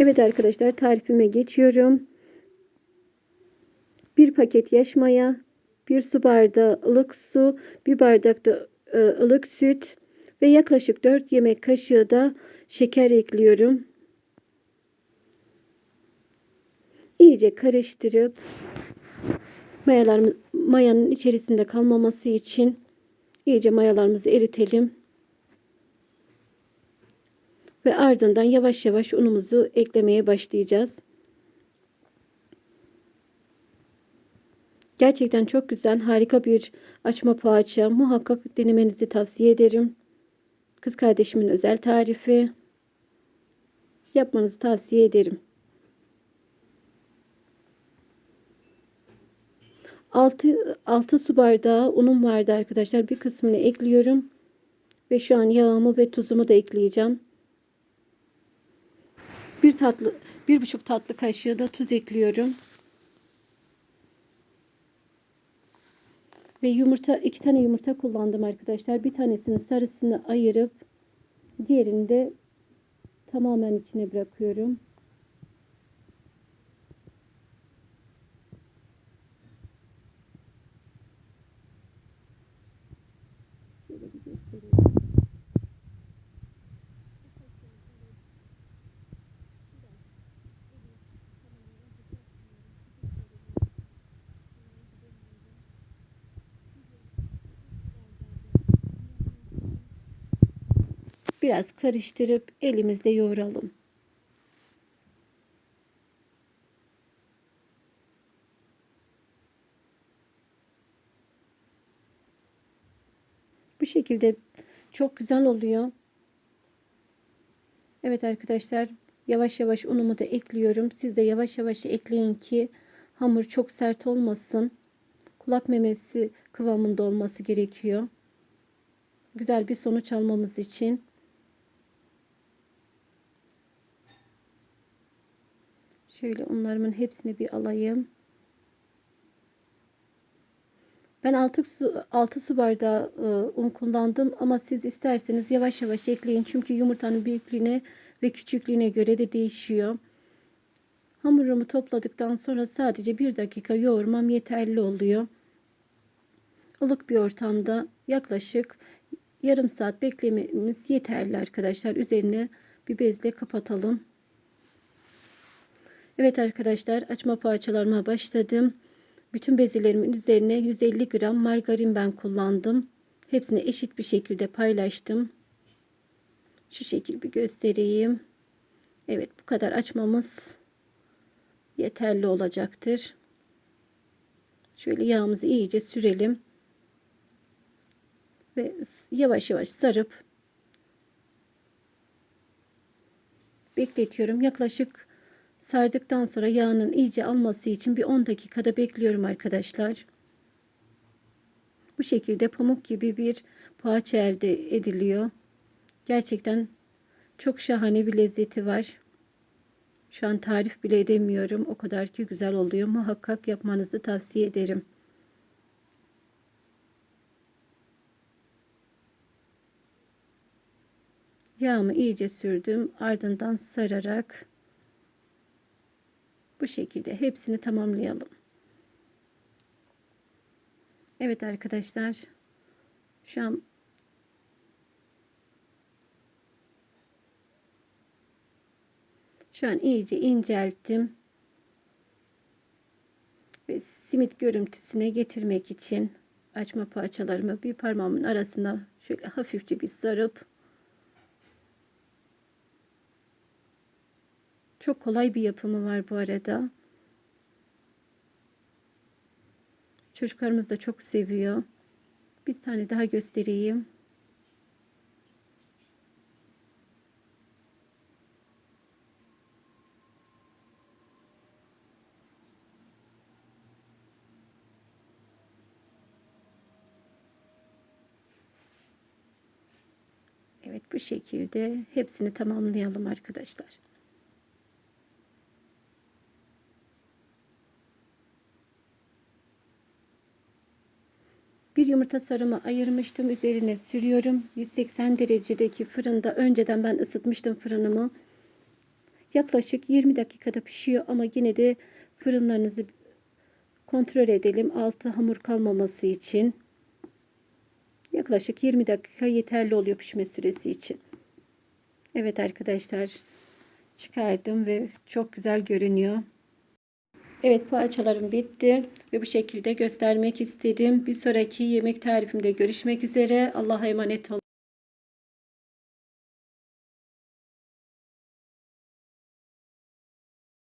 Evet arkadaşlar tarifime geçiyorum. Bir paket yaş maya, bir su bardağı ılık su, bir bardak da e, ılık süt ve yaklaşık 4 yemek kaşığı da şeker ekliyorum. İyice karıştırıp mayalarımız mayanın içerisinde kalmaması için iyice mayalarımızı eritelim. Ve ardından yavaş yavaş unumuzu eklemeye başlayacağız. Gerçekten çok güzel, harika bir açma poğaça. Muhakkak denemenizi tavsiye ederim. Kız kardeşimin özel tarifi. Yapmanızı tavsiye ederim. 6, 6 su bardağı unum vardı arkadaşlar. Bir kısmını ekliyorum. Ve şu an yağımı ve tuzumu da ekleyeceğim. Bir tatlı, bir buçuk tatlı kaşığı da tuz ekliyorum. Ve yumurta, iki tane yumurta kullandım arkadaşlar. Bir tanesinin sarısını ayırıp diğerini de tamamen içine bırakıyorum. Şöyle bir. Biraz karıştırıp elimizle yoğuralım. Bu şekilde çok güzel oluyor. Evet arkadaşlar yavaş yavaş unumu da ekliyorum. Siz de yavaş yavaş ekleyin ki hamur çok sert olmasın. Kulak memesi kıvamında olması gerekiyor. Güzel bir sonuç almamız için. Şöyle unlarımın hepsini bir alayım. Ben 6 su, 6 su bardağı e, un kullandım ama siz isterseniz yavaş yavaş ekleyin. Çünkü yumurtanın büyüklüğüne ve küçüklüğüne göre de değişiyor. Hamurumu topladıktan sonra sadece bir dakika yoğurmam yeterli oluyor. Ilık bir ortamda yaklaşık yarım saat beklememiz yeterli arkadaşlar. Üzerine bir bezle kapatalım. Evet arkadaşlar açma poğaçalarıma başladım. Bütün bezelerimin üzerine 150 gram margarin ben kullandım. Hepsini eşit bir şekilde paylaştım. Şu şekil bir göstereyim. Evet bu kadar açmamız yeterli olacaktır. Şöyle yağımızı iyice sürelim. Ve yavaş yavaş sarıp bekletiyorum. Yaklaşık Sardıktan sonra yağının iyice alması için bir 10 dakikada bekliyorum arkadaşlar. Bu şekilde pamuk gibi bir poğaça elde ediliyor. Gerçekten çok şahane bir lezzeti var. Şu an tarif bile edemiyorum. O kadar ki güzel oluyor. Muhakkak yapmanızı tavsiye ederim. Yağımı iyice sürdüm. Ardından sararak bu şekilde hepsini tamamlayalım. Evet arkadaşlar. Şu an Şu an iyice incelttim. Ve simit görüntüsüne getirmek için açma parçalarımı bir parmağımın arasına şöyle hafifçe bir sarıp Çok kolay bir yapımı var bu arada. Çocuklarımız da çok seviyor. Bir tane daha göstereyim. Evet bu şekilde hepsini tamamlayalım arkadaşlar. Bir yumurta sarımı ayırmıştım. Üzerine sürüyorum. 180 derecedeki fırında önceden ben ısıtmıştım fırınımı. Yaklaşık 20 dakikada pişiyor ama yine de fırınlarınızı kontrol edelim. Altı hamur kalmaması için. Yaklaşık 20 dakika yeterli oluyor pişme süresi için. Evet arkadaşlar çıkardım ve çok güzel görünüyor. Evet poğaçalarım bitti ve bu şekilde göstermek istedim. Bir sonraki yemek tarifimde görüşmek üzere. Allah'a emanet olun.